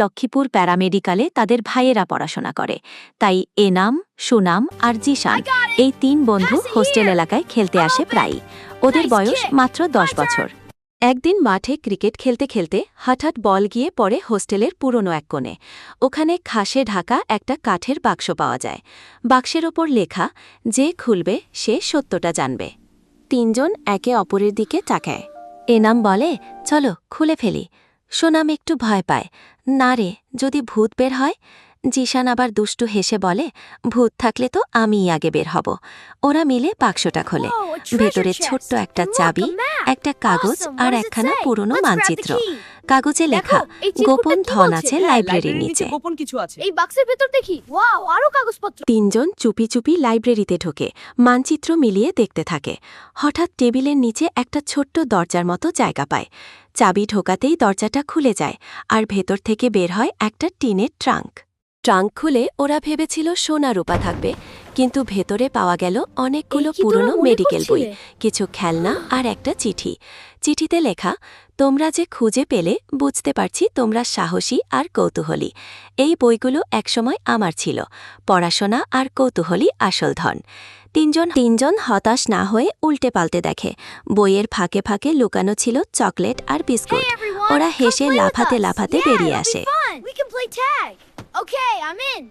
লক্ষ্মীপুর প্যারামেডিক্যালে তাদের ভাইয়েরা পড়াশোনা করে। তাই এনাম সুনাম আর জিশান এই তিন বন্ধু হোস্টেল এলাকায় খেলতে আসে প্রায়ই। ওদের বয়স মাত্র দশ বছর। একদিন মাঠে ক্রিকেট খেলতে খেলতে হঠাৎ বল গিয়ে পড়ে হোস্টেলের পুরনো এক কোণে। ওখানে খাসে ঢাকা একটা কাঠের বাক্স পাওয়া যায়। বাক্সের ওপর লেখা যে খুলবে সে সত্যটা জানবে। তিনজন একে অপরের দিকে তাকায়। এনাম বলে চলো খুলে ফেলি। সোনাম একটু ভয় পায়। না রে যদি ভূত বের হয়? জিশান আবার দুষ্টু হেসে বলে ভূত থাকলে তো আমিই আগে বের হব। ওরা মিলে বাক্সটা খোলে। ভেতরে ছোট্ট একটা চাবি একটা কাগজ আর একখানা পুরনো মানচিত্র। কাগজে লেখা গোপন ধন আছে লাইব্রেরির নিচে গোপন কিছু আছে। এই বাক্সের ভেতর দেখি। ওয়াও আরও কাগজপত্র। তিনজন চুপি চুপি লাইব্রেরিতে ঢোকে মানচিত্র মিলিয়ে দেখতে থাকে। হঠাৎ টেবিলের নিচে একটা ছোট্ট দরজার মতো জায়গা পায়। চাবি ঢোকাতেই দরজাটা খুলে যায় আর ভেতর থেকে বের হয় একটা টিনের ট্রাঙ্ক। ট্রাঙ্ক খুলে ওরা ভেবেছিল সোনা রূপা থাকবে কিন্তু ভেতরে পাওয়া গেল অনেকগুলো পুরনো মেডিকেল বই কিছু খেলনা আর একটা চিঠি। চিঠিতে লেখা তোমরা যে খুঁজে পেলে বুঝতে পারছি তোমরা সাহসী আর কৌতূহলী। এই বইগুলো একসময় আমার ছিল পড়াশোনা আর কৌতূহলী আসল ধন। তিনজন তিনজন হতাশ না হয়ে উল্টে পাল্টে দেখে বইয়ের ফাঁকে ফাঁকে লুকানো ছিল চকলেট আর বিস্কুট। ওরা হেসে লাফাতে. লাফাতে বেরিয়ে আসে। Okay, I'm in.